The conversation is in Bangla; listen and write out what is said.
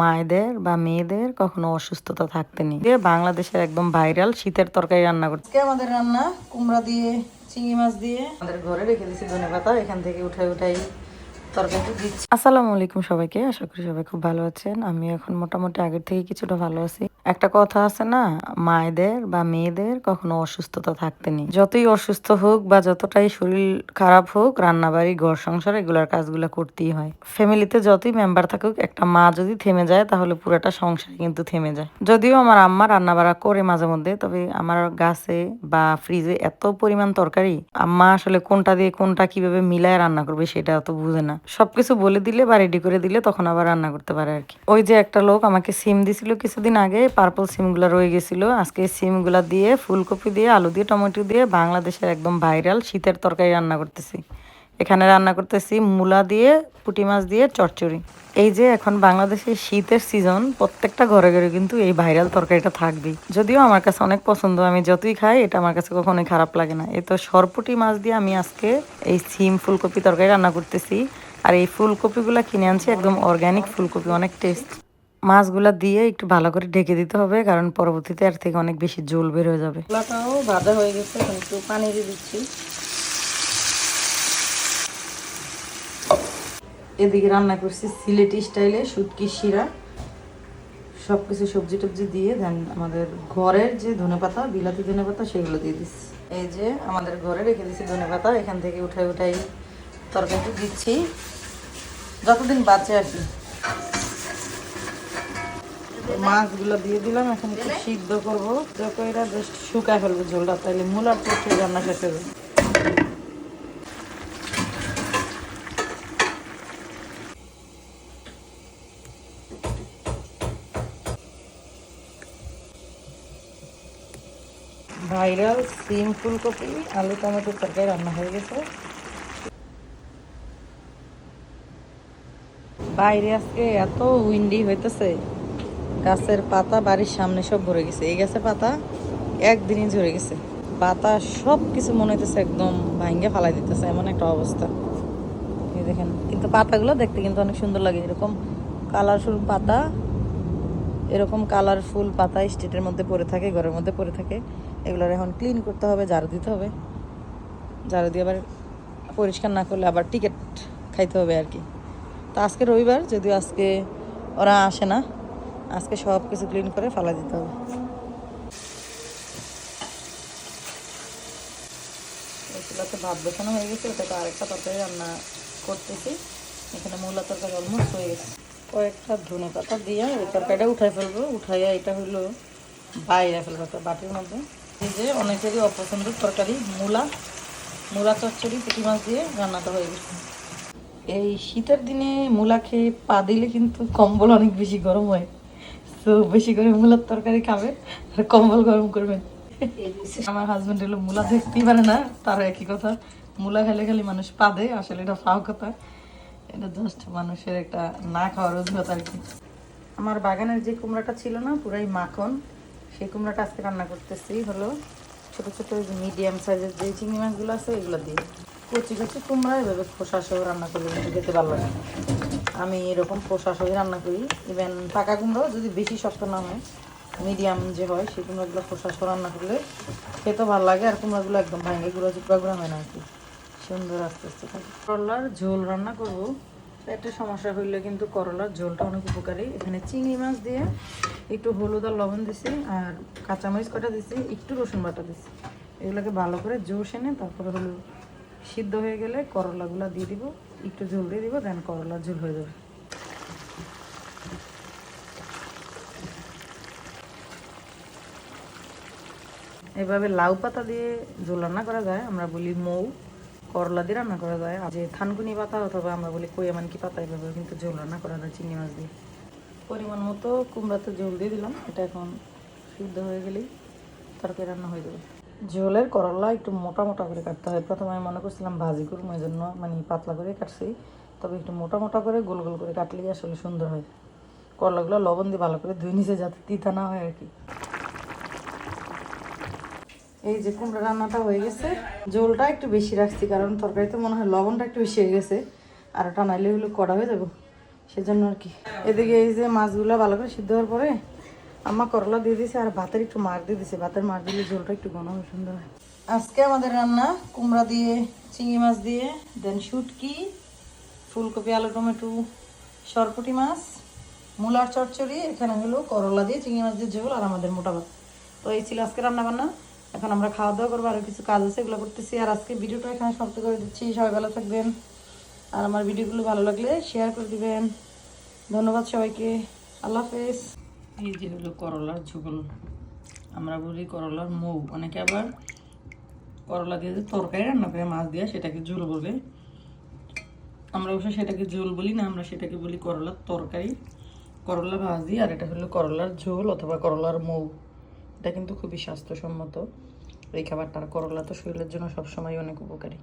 মায়েদের বা মেয়েদের কখনো অসুস্থতা থাকতে নেই। বাংলাদেশের একদম ভাইরাল শীতের তরকারি রান্না করতে। আমাদের রান্না কুমড়া দিয়ে চিংড়ি মাছ দিয়ে। আমাদের ঘরে রেখে দিয়েছি ধনে পাতা এখান থেকে উঠাই উঠাই তরকারি দিচ্ছি। আসসালামু আলাইকুম সবাইকে আশা করি সবাই খুব ভালো আছেন। আমি এখন মোটামুটি আগের থেকে কিছুটা ভালো আছি। একটা কথা আছে না, মায়েদের বা মেয়েদের কখনো অসুস্থতা থাকতে নেই। যতই অসুস্থ হোক বা যতটাই শরীর খারাপ হোক, রান্নাবাড়ি, ঘর সংসার, এগুলার কাজগুলো করতেই হয়। ফ্যামিলিতে যতই মেম্বার থাকুক, একটা মা যদি থেমে যায়, তাহলে পুরোটা সংসার কিন্তু থেমে যায়। যদিও আমার আম্মা রান্না রান্নাবাড়া করে মাঝে মধ্যে, তবে আমার গাছে বা ফ্রিজে এত পরিমাণ তরকারি, আম্মা আসলে কোনটা দিয়ে কোনটা কীভাবে মিলায় রান্না করবে সেটা অত বুঝে না। সবকিছু বলে দিলে বা রেডি করে দিলে তখন আবার রান্না করতে পারে আর কি। ওই যে একটা লোক আমাকে সিম দিছিল কিছুদিন আগে পার্পল সিমগুলো রয়ে গেছিল। আজকে সিমগুলা দিয়ে, ফুলকপি দিয়ে, আলু দিয়ে, টমেটো দিয়ে বাংলাদেশের একদম ভাইরাল শীতের তরকারি রান্না করতেছি। এখানে রান্না করতেছি মূলা দিয়ে, পুঁটি মাছ দিয়ে, চচ্চড়ি। এই যে এখন বাংলাদেশে শীতের সিজন প্রত্যেকটা ঘরে ঘরে কিন্তু এই ভাইরাল তরকারিটা থাকবেই। যদিও আমার কাছে অনেক পছন্দ, আমি যতই খাই, এটা আমার কাছে কখনোই খারাপ লাগে না। এই তো সরপুটি মাছ দিয়ে আমি আজকে এই সিম ফুলকপি তরকারি রান্না করতেছি। আর এই ফুলকপিগুলো কিনে আনছি, একদম অর্গ্যানিক ফুলকপি, অনেক টেস্ট মাছগুলা দিয়ে একটু ভালো করে ঢেকে দিতে হবে, কারণ পরবর্তীতে এর থেকে অনেক বেশি জল বের হয়ে যাবে। ভাজা হয়ে গেছে একটু পানি দিয়ে দিচ্ছি। এদিকে রান্না করছি সিলেটি স্টাইলে শুটকি শিরা। সব কিছু সবজি টবজি দিয়ে দেন আমাদের ঘরের যে ধনে পাতা বিলাতি ধনে পাতা সেগুলো দিয়ে দিচ্ছি। এই যে আমাদের ঘরে রেখে দিচ্ছি ধনে পাতা এখান থেকে উঠাই উঠাই তরকারি দিচ্ছি। যতদিন বাঁচে আর কি। মাছগুলো দিয়ে দিলাম এখন একটু সিদ্ধ করব। এটা জাস্ট শুকায় ফেলব ঝোলটা তাহলে মূলার চটকে রান্না শেষ হবে। ভাইরাল সিম ফুলকপি আলু টমেটো তরকারি রান্না হয়ে গেছে। বাইরে আজকে এত উইন্ডি হইতেছে। গাছের পাতা বাড়ির সামনে সব ভরে গেছে। এই গাছের পাতা একদিনই ঝরে গেছে। পাতা সব কিছু মনে হইতেছে একদম ভাঙ্গে ফালাই দিতেছে, এমন একটা অবস্থা। দেখেন, কিন্তু পাতাগুলো দেখতে কিন্তু অনেক সুন্দর লাগে এরকম কালারফুল পাতা, এরকম কালারফুল পাতা স্টেটের মধ্যে পড়ে থাকে, ঘরের মধ্যে পড়ে থাকে। এগুলোর এখন ক্লিন করতে হবে, ঝাড়ু দিতে হবে। ঝাড়ু দিয়ে আবার পরিষ্কার না করলে আবার টিকিট খাইতে হবে আর কি। তো আজকে রবিবার, যদিও আজকে ওরা আসে না আজকে সব কিছু ক্লিন করে ফালা দিতে হবে। ভাত বসানো হয়ে গেছে ওটাতে আরেকটা তরকারি রান্না করতেছি। এখানে মূলা তরকারি অলমোস্ট হয়ে গেছে। কয়েকটা ধনে পাতা দিয়ে ওই তরকারিটা উঠাই ফেলব। উঠাইয়া এটা হলো বাইরে ফেলব বাটির মধ্যে। এই যে অনেকেরই অপছন্দের তরকারি, মূলা মূলা চচ্চড়ি, পুঁটি মাছ দিয়ে রান্নাটা হয়ে গেছে। এই শীতের দিনে মূলা খেয়ে পা দিলে কিন্তু কম্বল অনেক বেশি গরম হয়। তো বেশি করে মূলার তরকারি খাবে, আর কম্বল গরম করবেন আমার হাজবেন্ড হলো মূলা দেখতেই পারে না, তার একই কথা। মূলা খেলে খালি মানুষ পা দেয় আসলে এটা ফাও কথা। এটা জাস্ট মানুষের একটা না খাওয়ার অজুহাত আর কি। আমার বাগানের যে কুমড়াটা ছিল না, পুরাই মাখন, সেই কুমড়াটা আজকে রান্না করতেছি। হলো ছোটো ছোট মিডিয়াম সাইজের যে চিংড়ি মাছগুলো আছে, এগুলো দিয়ে। কচি কচি কুমড়া, এভাবে খোসা সহ রান্না করলে খেতে ভালো লাগে। আমি এরকম খোসা সহ রান্না করি। ইভেন পাকা কুমড়ো যদি বেশি শক্ত না হয় মিডিয়াম যে হয়, সেই কুমড়াগুলো খোসা সহ রান্না করলে খেতে ভালো লাগে আর কুমড়াগুলো একদম ভাঙে, গুঁড়া চুপড়া গুঁড়া হয় না আর কি। সুন্দর আস্তে আস্তে থাকে। করলার ঝোল রান্না করব। একটা সমস্যা হইলে কিন্তু করলার ঝোলটা অনেক উপকারী। এখানে চিংড়ি মাছ দিয়ে একটু হলুদ আর লবণ দিছি আর কাঁচামরিচ কটা দিছি, একটু রসুন বাটা দিছি। এগুলোকে ভালো করে জোশ এনে তারপরে হলো সিদ্ধ হয়ে গেলে করলাগুলো দিয়ে দিব, একটু ঝোল দিয়ে দিব দেন করলার ঝোল হয়ে যাবে। এভাবে লাউ পাতা দিয়ে ঝোল রান্না করা যায়, আমরা বলি মৌ। করলা দিয়ে রান্না করা যায় যে থানকুনি পাতা অথবা আমরা বলি কৈয়ামানকি পাতা এভাবে কিন্তু ঝোল রান্না করা যায় চিংড়ি মাছ দিয়ে। পরিমাণ মতো কুমড়াতে ঝোল দিয়ে দিলাম, এটা এখন সিদ্ধ হয়ে গেলেই তরকারি রান্না হয়ে যাবে। ঝোলের করলা একটু মোটা মোটা করে কাটতে হয়। প্রথমে আমি মনে করছিলাম ভাজি করব, এই জন্য মানে পাতলা করে কাটছি। তবে একটু মোটা মোটা করে গোল গোল করে কাটলেই আসলে সুন্দর হয়। করলাগুলো লবণ দিয়ে ভালো করে ধুয়ে নিচে যাতে তিতা না হয় আর কি। এই যে কুমড়া রান্নাটা হয়ে গেছে। ঝোলটা একটু বেশি রাখছি, কারণ তরকারিতে মনে হয় লবণটা একটু বেশি হয়ে গেছে। আর ওটা নাইলে হলো কড়া হয়ে যাব, সেজন্য আর কি। এদিকে এই যে মাছগুলো ভালো করে সিদ্ধ হওয়ার পরে আম্মা করলা দিয়ে দিছে আর ভাতের একটু মার দিয়ে দিছে। ভাতের মার দিলে ঝোলটা একটু ঘন সুন্দর হয়। আজকে আমাদের রান্না কুমড়া দিয়ে, চিংড়ি মাছ দিয়ে, দেন শুটকি, ফুলকপি, আলু, টমেটো, সরপুটি মাছ, মূলার চচ্চড়ি, এখানে হলো করলা দিয়ে চিংড়ি মাছ দিয়ে ঝোল আর আমাদের মোটা ভাত। তো এই ছিল আজকে রান্না বান্না এখন আমরা খাওয়া দাওয়া করব আরও কিছু কাজ আছে এগুলো করতেছি। আর আজকে ভিডিওটা এখানে সমাপ্ত করে দিচ্ছি। সবাই ভালো থাকবেন। আর আমার ভিডিওগুলো ভালো লাগলে শেয়ার করে দিবেন। ধন্যবাদ সবাইকে। আল্লাহ হাফেজ। এই যে হলো করলার ঝোল। আমরা বলি করলার মৌ। অনেকে আবার করলা দিয়ে যে তরকারি রান্না করে, মাছ দিয়ে সেটাকে ঝোল বলে। আমরা অবশ্য সেটাকে ঝোল বলি না, আমরা সেটাকে বলি করলার তরকারি, করলা ভাজি, আর এটা হলো করলার ঝোল অথবা করলার মৌ। এটা কিন্তু খুবই স্বাস্থ্যসম্মত। এই খাবারটা করলা তো শরীরের জন্য সবসময় অনেক উপকারী।